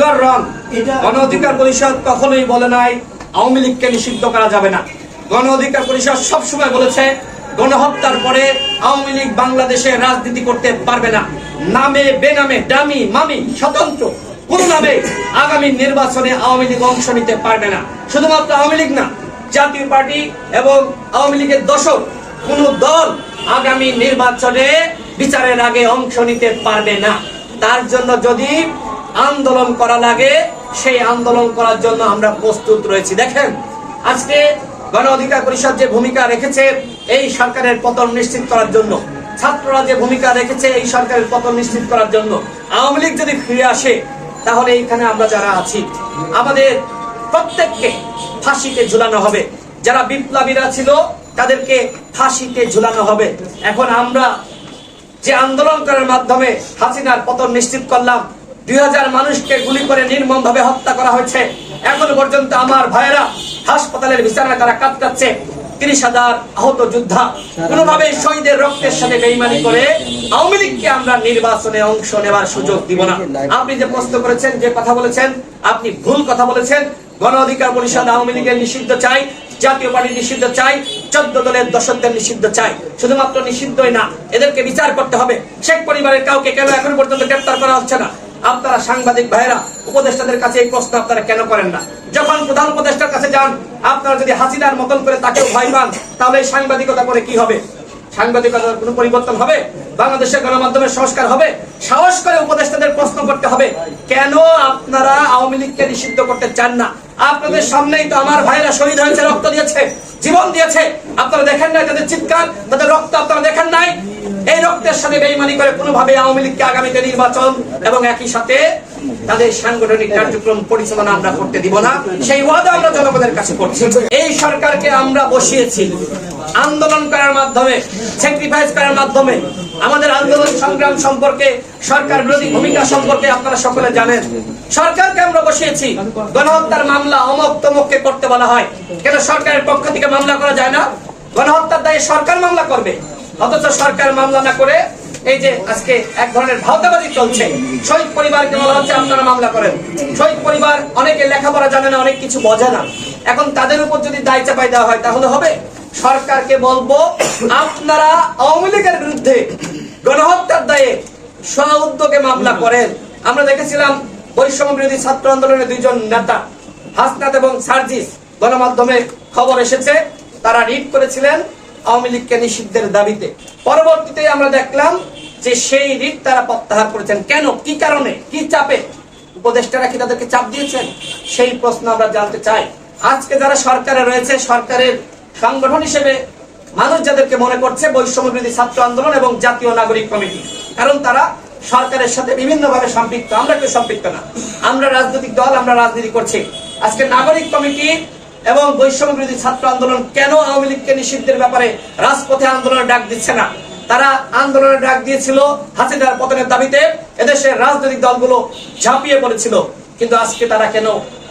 You রং গণ অধিকার পরিষদ কখনোই বলে নাই, আওয়ামী লীগকে নিষিদ্ধ করা যাবে না। গণ অধিকার পরিষদ সবসময় বলেছে, গণহত্যার পরে আওয়ামী লীগ বাংলাদেশে রাজনীতি করতে পারবে না। নামে, বেনামে, ডামি, মামি, স্বতন্ত্র, কোন নামে আগামী নির্বাচনে আওয়ামী লীগ অংশ নিতে পারবে না। শুধুমাত্র আওয়ামী লীগ না, জাতীয় পার্টি এবং আওয়ামী লীগের দশক কোন দল আগামী নির্বাচনে বিচারের আগে অংশ নিতে পারবে না। তার জন্য যদি আন্দোলন করা লাগে, সেই আন্দোলন করার জন্য আমরা প্রস্তুত রয়েছি। দেখেন, আজকে গণ অধিকার পরিষদ যে ভূমিকা রেখেছে এই সরকারের পতন নিশ্চিত করার জন্য, ছাত্ররা যে ভূমিকা রেখেছে এই সরকারের পতন নিশ্চিত করার জন্য, আওয়ামী লীগ যদি ফিরে আসে, তাহলে এইখানে আমরা যারা আছি, আমাদের প্রত্যেককে ফাঁসিতে ঝুলানো হবে। যারা বিপ্লবীরা ছিল, তাদেরকে ফাঁসিতে ঝুলানো হবে। এখন আমরা যে আন্দোলন করার মাধ্যমে হাসিনার পতন নিশ্চিত করলাম দুই হাজার মানুষকে গুলি করে নির্মম ভাবে হত্যা করা হয়েছে। এখন পর্যন্ত আমার ভাইয়েরা হাসপাতালের বিছানা তারা কাটকাচ্ছে তিরিশ হাজার আহত যোদ্ধা কোনোভাবে শহীদের রক্তের সাথে বেইমানি করে আওয়ামী লীগকে আমরা নির্বাচনে অংশ নেওয়ার সুযোগ দিব না। আপনি যে প্রশ্ন করেছেন, যে কথা বলেছেন, আপনি ভুল কথা বলেছেন। গণ অধিকার পরিষদ আওয়ামী লীগের নিষিদ্ধ চাই, জাতীয় পার্টি নিষিদ্ধ চাই, চোদ্দ দলের দশকদের নিষিদ্ধ চাই। শুধুমাত্র নিষিদ্ধই না, এদেরকে বিচার করতে হবে। শেখ পরিবারের কাউকে কেন এখন পর্যন্ত গ্রেপ্তার করা হচ্ছে না? আপনারা সাংবাদিক ভাইরা উপদেষ্টাদের কাছে এই প্রশ্ন আপনারা কেন করেন না? যখন প্রধান উপদেষ্টার কাছে যান, আপনারা যদি হাসিনার মতন করে তাকেও ভয় পান, তাহলে এই সাংবাদিকতা করে কি হবে? সাংবাদিকতার কোনো পরিবর্তন হবে? বাংলাদেশের গণমাধ্যমের সংস্কার হবে? সাহস করে উপদেষ্টাদের প্রশ্ন করতে হবে। কেন আপনারা আওয়ামী লীগকে নিষিদ্ধ করতে চান না? আপনাদের সামনেই তো আমার ভাইরা শহীদ হয়েছে, রক্ত দিয়েছে, জীবন দিয়েছে। আপনারা দেখেন না তাদের চিৎকার, তাদের রক্ত আপনারা দেখেন নাই রক্তের সাথে বেইমানি করে কোনোভাবে আওয়ামী লীগকে আগামীতে নির্বাচন এবং একই সাথে তাদের সাংগঠনিক কার্যক্রম পরিচালনা আমরা করতে দিব না। সেই ওয়াদা আমরা জনগণের কাছে করছি। এই সরকারকে আমরা বসিয়েছি আন্দোলন করার মাধ্যমে স্যাক্রিফাইস করার মাধ্যমে। আমাদের আন্দোলন সংগ্রাম সম্পর্কে, সরকার বিরোধী ভূমিকা সম্পর্কে আপনারা সকলে জানেন। সরকারকে আমরা বসিয়েছি। গণহত্যার মামলা অমক তমককে করতে বলা হয়। কেন সরকারের পক্ষ থেকে মামলা করা যায় না? গণহত্যার দায়ে সরকার মামলা করবে। অথচ সরকার মামলা না করে এই যে আজকে এক ধরনের ভাওতাবাজি চলছে। শহীদ পরিবারকে বলা হচ্ছে আপনারা মামলা করেন। শহীদ পরিবার অনেকে লেখাপড়া জানে না, অনেক কিছু বোঝে না। এখন তাদের উপর যদি দায় চাপাই দেওয়া হয়, তাহলে হবে? সরকারকে বলব, আপনারা আওয়ামী লীগের বিরুদ্ধে গণহত্যার দায়ে স্ব মামলা করেন। আমরা দেখেছিলাম বৈষম্য বিরোধী ছাত্র আন্দোলনের দুইজন নেতা, হাসনাত এবং সার্জিস গণমাধ্যমে খবর এসেছে। তারা রিট করেছিলেন। আওয়ামী লীগকে নিষিদ্ধের দাবিতে। পরবর্তীতে আমরা দেখলাম যে সেই রিট তারা প্রত্যাহার করেছেন। কেন? কি কারণে? কি চাপে? উপদেষ্টারা কি তাদেরকে চাপ দিয়েছেন? সেই প্রশ্ন আমরা জানতে চাই। আজকে যারা সরকারে রয়েছে, সরকারের সংগঠন হিসেবে মানুষ যাদেরকে মনে করছে বৈষম্য বিরোধী ছাত্র আন্দোলন এবং জাতীয় নাগরিক কমিটি, কারণ তারা সরকারের সাথে বিভিন্ন ভাবে সম্পৃক্ত। আমরা কেউ সম্পৃক্ত না। আমরা রাজনৈতিক দল, আমরা রাজনীতি করছি। আজকে নাগরিক কমিটি এবং বৈষম্য বিরোধী ছাত্র আন্দোলন কেন আওয়ামী লীগকে নিষিদ্ধের ব্যাপারে রাজপথে আন্দোলনের ডাক দিচ্ছে না? তারা আন্দোলনের ডাক দিয়েছিল হাসিনার পতনের দাবিতে। এদেশের রাজনৈতিক দলগুলো ঝাঁপিয়ে পড়েছিল। কিন্তু আজকে তারা কেন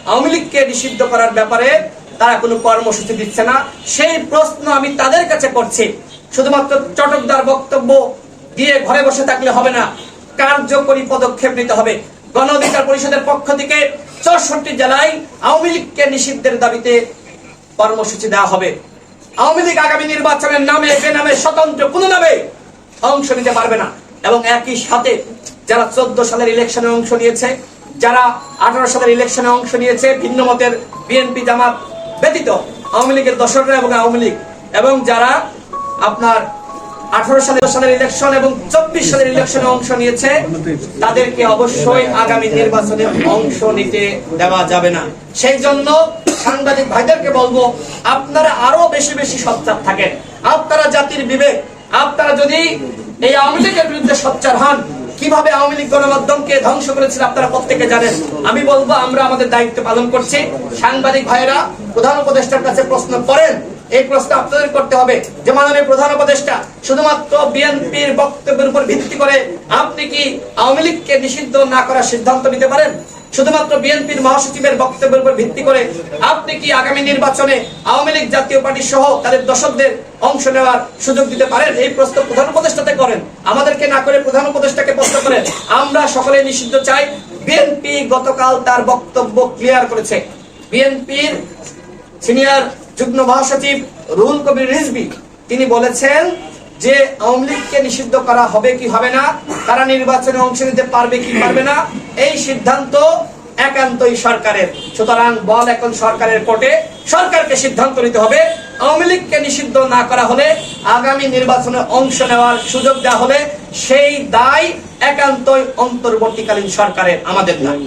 আওয়ামী লীগকে নিষিদ্ধ করার ব্যাপারে তারা কোনো কর্মসূচি দিচ্ছে না? সেই প্রশ্ন আমি তাদের কাছে করছি। শুধুমাত্র চটকদার বক্তব্য দিয়ে ঘরে বসে থাকলে হবে না। কার্যকরী পদক্ষেপ নিতে হবে। গণ অধিকার পরিষদের পক্ষ থেকে চৌষট্টি জেলায় আওয়ামী লীগকে নিষিদ্ধের দাবিতে কর্মসূচি দেওয়া হবে। আওয়ামী লীগ আগামী নির্বাচনের নামে বেনামে স্বতন্ত্র কোনো নামে অংশ নিতে পারবে না। এবং একই সাথে যারা চোদ্দ সালের ইলেকশনে অংশ নিয়েছে, যারা আঠারো সালের ইলেকশনে অংশ নিয়েছে, ভিন্ন মতের বিএনপি জামাত ব্যতীত আওয়ামী লীগের দশকরা এবং আওয়ামী লীগ। এবং যারা আপনার আঠারো সালের সালের ইলেকশন এবং চব্বিশ সালের ইলেকশনে অংশ নিয়েছে। তাদেরকে অবশ্যই আগামী নির্বাচনে অংশ নিতে দেওয়া যাবে না। সেই জন্য সাংবাদিক ভাইদেরকে বলব, আপনারা আরও বেশি বেশি সচ্চার থাকেন। আপনারা জাতির বিবেক, আপনারা যদি এই আওয়ামী লীগের বিরুদ্ধে সচ্চার হন, কীভাবে আওয়ামী লীগ গণমাধ্যমকে ধ্বংস করেছিল আপনারা প্রত্যেকে জানেন। আমি বলব, আমরা আমাদের দায়িত্ব পালন করছি। সাংবাদিক ভাইয়েরা, প্রধান উপদেষ্টার কাছে প্রশ্ন করেন এই প্রশ্ন আপনাদের করতে হবে। যে মাননীয় প্রধান উপদেষ্টা, শুধুমাত্র বিএনপির বক্তব্যের উপর ভিত্তি করে আপনি কি আওয়ামী লীগকে নিষিদ্ধ না করার সিদ্ধান্ত নিতে পারেন? শুধুমাত্র বিএনপির মহাসচিবের বক্তব্যের উপর ভিত্তি করে আপনি কি আগামী নির্বাচনে আওয়ামী লীগ জাতীয় পার্টি সহ তাদের দর্শকদের অংশ নেওয়ার সুযোগ দিতে পারেন? এই প্রশ্ন প্রধান উপদেষ্টাতে করেন। আমাদেরকে না করে প্রধান উপদেষ্টাকে প্রশ্ন করেন। আমরা সকলে নিষিদ্ধ চাই। বিএনপি গতকাল তার বক্তব্য ক্লিয়ার করেছে। বিএনপির সিনিয়র যুগ্ম মহাসচিব রুহুল কবির রিজবি তিনি বলেছেন যে আওয়ামী লীগকে নিষিদ্ধ করা হবে কি হবে না, তারা নির্বাচনে অংশ নিতে পারবে কি পারবে না, এই সিদ্ধান্ত একান্তই সরকারের। সুতরাং বল এখন সরকারের কোর্টে, সরকারকে সিদ্ধান্ত নিতে হবে। আওয়ামী লীগকে নিষিদ্ধ না করা হলে, আগামী নির্বাচনে অংশ নেওয়ার সুযোগ দেওয়া হলে, সেই দায় একান্তই অন্তর্বর্তীকালীন সরকারের, আমাদের নয়